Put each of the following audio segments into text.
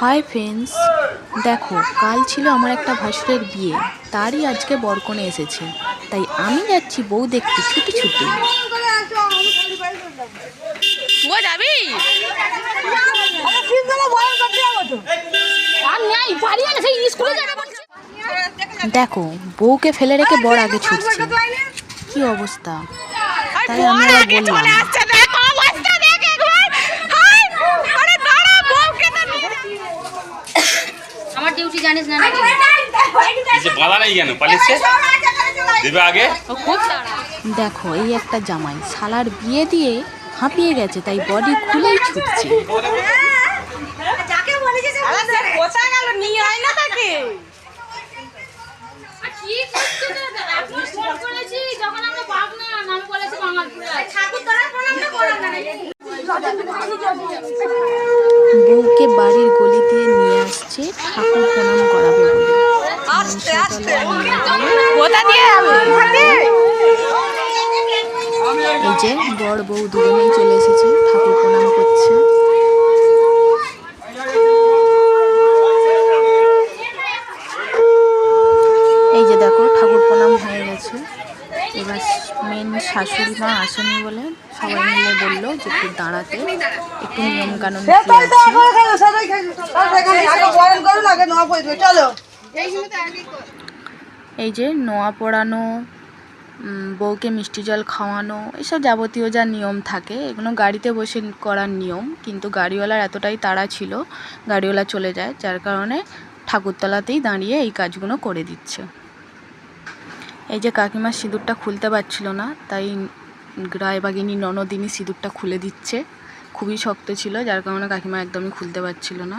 Hi friends দেখো কাল ছিল আমার একটা ভাসুরের বিয়ে তারই আজকে বরকনে এসেছে। তাই আমি যাচ্ছি বউ দেখতে ছুটি ছুটি। যাবি? দেখো বউকে ফেলে রেখে বর আগে ছুটছে। কি অবস্থা? তাই আমি আবার বললাম আসছে দেখ অবস্থা দেখ একবার হাই আরে দাঁড়া বউকে তো নিয়ে যা। জানিস না যে বাধা নেই কেন? পালিয়েছে দেবে আগে? ও খুব তাড়া দেখো এই একটা জামাই শালার বিয়ে দিয়ে হাঁপিয়ে গেছে তাই বডি খুলেই ছুটছে। বাঙালপুরে ঠাকুর বউকে বাড়ির গলি দিয়ে নিয়ে আসছে ঠাকুর প্রণাম করাবে বলে। আস্তে আস্তে। কোথা দিয়ে যাবে এই যে বড় বউ দুজনেই চলে এসেছে ঠাকুর প্রণাম করছে এই যে দেখো ঠাকুর প্রণাম হয়ে গেছে এবার মেন শাশুড়ি মা আসেনি বলে সবাই মিলে বলল যে একটু দাঁড়াতে একটু নিয়ম কানুন এই যে নোয়া পড়ানো বউকে মিষ্টি জল খাওয়ানো এসব যাবতীয় যা নিয়ম থাকে এগুলো গাড়িতে বসে করার নিয়ম কিন্তু গাড়িওয়ালার এতটাই তাড়া ছিল গাড়িওয়ালা চলে যায় যার কারণে ঠাকুরতলাতেই দাঁড়িয়ে এই কাজগুলো করে দিচ্ছে। এই যে কাকিমার সিঁদুরটা খুলতে পারছিল না, তাই রায়বাগিনী ননদিনী সিঁদুরটা খুলে দিচ্ছে। খুবই শক্ত ছিল, যার কারণে কাকিমা একদমই খুলতে পারছিল না।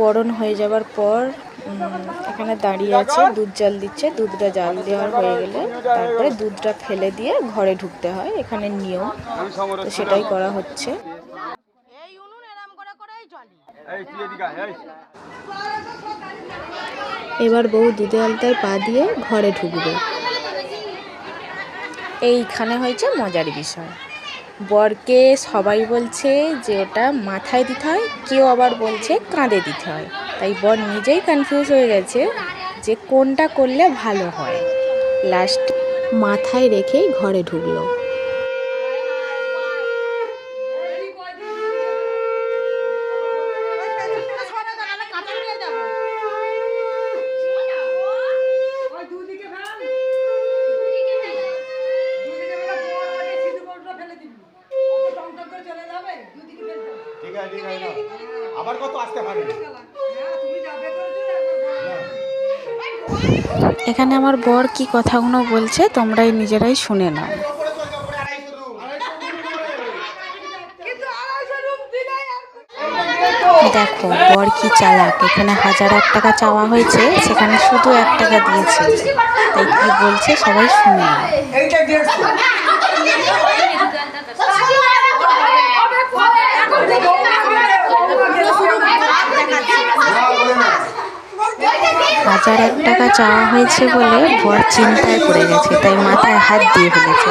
বরণ হয়ে যাবার পর এখানে দাঁড়িয়ে আছে দুধ জাল দিচ্ছে দুধটা জাল দেওয়ার হয়ে গেলে তারপরে দুধটা ফেলে দিয়ে ঘরে ঢুকতে হয় এখানে নিয়ম। তো সেটাই করা হচ্ছে। এবার বউ দুধে আলতায় পা দিয়ে ঘরে ঢুকবে। এইখানে হয়েছে মজার বিষয়। বরকে সবাই বলছে যে ওটা মাথায় দিতে হয়, কেউ আবার বলছে কাঁধে দিতে হয়। তাই বর নিজেই কনফিউজ হয়ে গেছে যে কোনটা করলে ভালো হয়। লাস্ট মাথায় রেখেই ঘরে ঢুকলো। আবার কত আসতে পারে? এখানে আমার বর কি কথাগুলো বলছে তোমরাই নিজেরাই শুনে নাও। দেখো বর কি চালাক। এখানে হাজার এক টাকা চাওয়া হয়েছে সেখানে শুধু এক টাকা দিয়েছে। তাই কি বলছে সবাই শুনে নাও। হাজার এক টাকা চাওয়া হয়েছে বলে বর চিন্তায় পড়ে গেছে, তাই মাথায় হাত দিয়ে ফেলেছে।